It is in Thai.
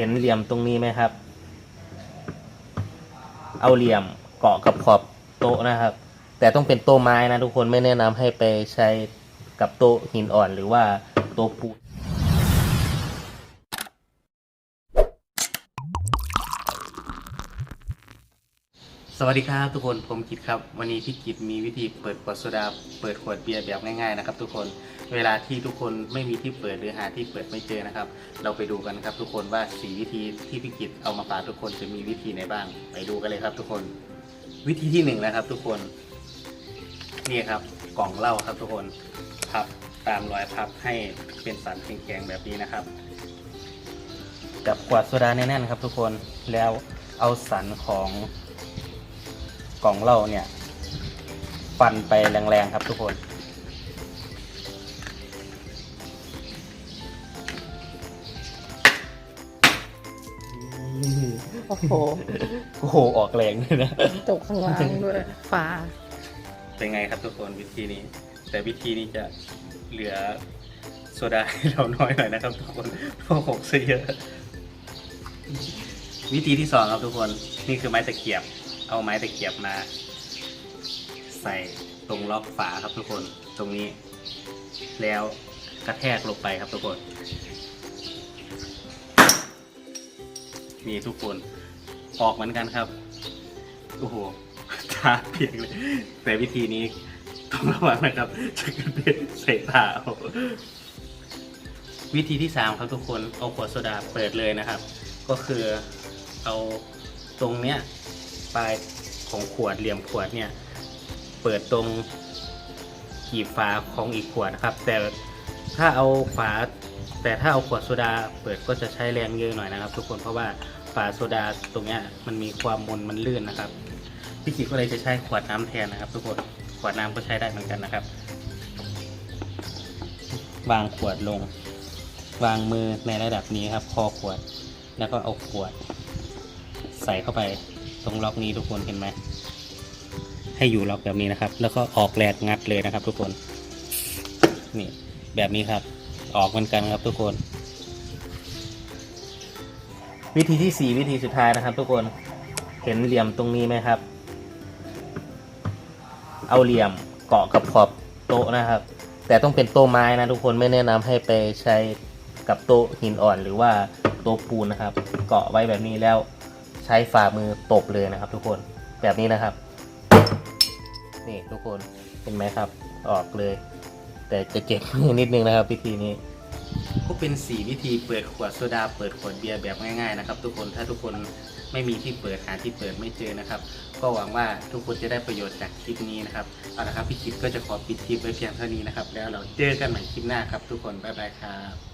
ห็นเหลี่ยมตรงนี้ไหมครับ เอาเหลี่ยมเกาะกับขอบโต๊ะนะครับ แต่ต้องเป็นโต๊ะไม้นะทุกคนไม่แนะนำให้ไปใช้กับโต๊ะหินอ่อนหรือว่าโต๊ะปูน สวัสดีครับทุกคนผมกิตครับ วันนี้พี่กิตมีวิธีเปิดขวดโซดาเปิดขวดเบียร์แบบง่ายๆนะครับ ทุกคนเวลาที่ทุกคนไม่มีที่เปิดหรือหาที่เปิดไม่เจอนะครับ เราไปดูกันครับ ทุกคนว่าสีวิธีที่พี่กิตเอามาฝากทุกคนจะมีวิธีไหนบ้าง ไปดูกันเลยครับ ทุกคน วิธีที่หนึ่งนะครับ ทุกคนนี่ครับกล่องเหล้าครับ ทุกคนพับตามรอยพับให้เป็นสันแข็งๆแบบนี้นะครับ กับขวดโซดาแน่นๆครับ ทุกคนแล้วเอาสันของ กล่องเหล้าเนี่ย ฟันไปแรงๆครับทุกคนโอ้โหโอ้โหออกแรงเลยนะตกข้างล่างด้วยฝาเป็นไงครับทุกคนวิธีนี้ แต่วิธีนี้จะเหลือโซดาให้เราน้อยหน่อยนะครับ ทุกคนเพราะหกซะเยอะ วิธีที่สองครับทุกคน นี่คือไม้ตะเกียบ เอาไม้ตะเกียบมา ใส่ตรงล็อกฝาครับทุกคนตรงนี้ แล้วกระแทกลงไปครับทุกคนนี่ทุกคนออกเหมือนกันครับโอ้โหตาเปียกเลยแต่วิธีนี้ต้องระวังนะครับจะกระเด็นใส่ตาเอาวิธีที่สามครับทุกคนเอาขวดโซดาเปิดเลยนะครับ ก็คือเอาตรงเนี้ย ปลายของขวดเหลี่ยมขวดเนี่ย เปิดตรงกีบฝาของอีกขวดนะครับ แต่ถ้าเอาฝาแต่ถ้าเอาขวดโซดาเปิดก็จะใช้แรงเยอะหน่อยนะครับ ทุกคนเพราะว่าฝาโซดาตรงเนี้ยมันมีความมนมันลื่นนะครับพี่กิจก็เลยจะใช้ขวดน้ำแทนนะครับ ทุกคนขวดน้ำก็ใช้ได้เหมือนกันนะครับ วางขวดลง วางมือในระดับนี้ครับ คอขวดแล้วก็เอาขวด ใส่เข้าไป ตรงล็อกนี้ทุกคนเห็นไหมให้อยู่ล็อกแบบนี้นะครับ แล้วก็ออกแรงงัดเลยนะครับ ทุกคนนี่แบบนี้ครับ ออกเหมือนกันครับทุกคน วิธีที่สี่วิธีสุดท้ายนะครับ ทุกคนเห็นเหลี่ยมตรงนี้ไหมครับ เอาเหลี่ยมเกาะกับขอบโต๊ะนะครับ แต่ต้องเป็นโต๊ะไม้นะทุกคนไม่แนะนำให้ไปใช้กับโต๊ะหินอ่อนหรือว่าโต๊ะปูนนะครับ เกาะไว้แบบนี้แล้ว ใช้ฝ่ามือตบเลยนะครับ ทุกคนแบบนี้นะครับ นี่ทุกคนเห็นไหมครับ ออกเลย แต่จะเจ็บมือนิดนึงนะครับวิธีนี้ก็เป็น 4 วิธีเปิดขวดโซดาเปิดขวดเบียร์แบบง่ายๆนะครับ ทุกคนถ้าทุกคนไม่มีที่เปิดหาที่เปิดไม่เจอนะครับ ก็หวังว่าทุกคนจะได้ประโยชน์จากคลิปนี้นะครับเอาละครับพี่คิดก็จะขอปิดคลิปไว้เพียงเท่านี้นะครับ แล้วเราเจอกันใหม่คลิปหน้าครับ ทุกคนบ๊ายบายครับ